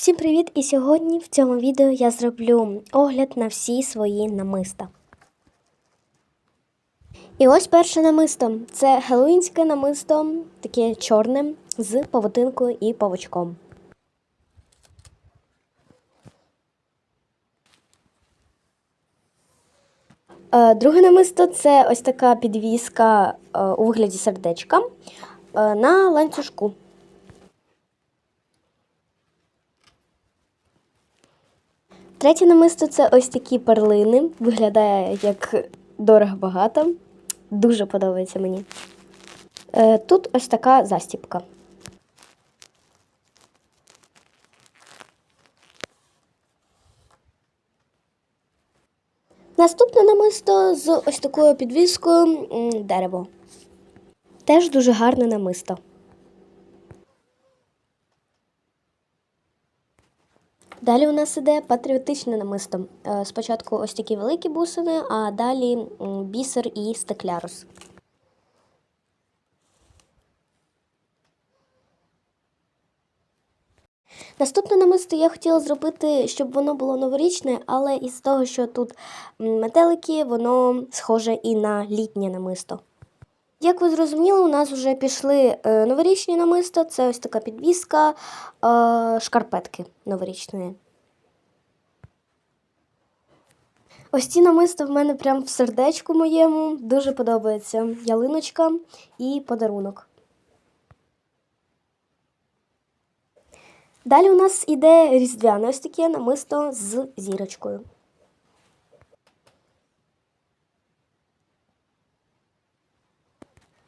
Всім привіт! І сьогодні в цьому відео я зроблю огляд на всі свої намиста. І ось перше намисто. Це хеллоуінське намисто, таке чорне з павутинкою і павучком. Е, Друге намисто це ось така підвіска е, у вигляді сердечка е, на ланцюжку. Третє намисто це ось такі перлини. Виглядає як дорого багато. Дуже подобається мені. Е, Тут ось така застіпка. Наступне намисто з ось такою підвіскою дерево. Теж дуже гарне намисто. Далі у нас іде патріотичне намисто. Е, Спочатку ось такі великі бусини, а далі бісер і стеклярус. Наступне намисто я хотіла зробити, щоб воно було новорічне, але із того, що тут метелики, воно схоже і на літнє намисто. Як ви зрозуміли, у нас вже пішли е, новорічні намиста. Це ось така підвіска, е, шкарпетки новорічної. Ось ці намиста в мене прям в сердечку моєму. Дуже подобається ялиночка і подарунок. Далі у нас іде різдвяне ось таке намисто з зірочкою.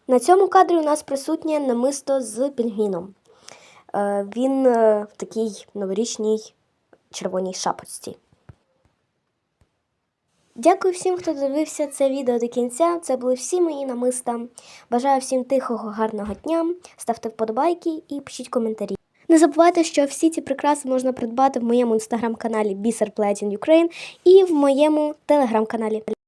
На цьому кадрі у нас присутнє намисто з пінгвіном. Е, Він е, в такій новорічній червоній шапочці. Дякую всім, хто дивився це відео до кінця. Це були всі мої намиста. Бажаю всім тихого, гарного дня. Ставте вподобайки і пишіть коментарі. Не забувайте, що всі ці прикраси можна придбати в моєму інстаграм-каналі Platin Ukraine і в моєму телеграм-каналі.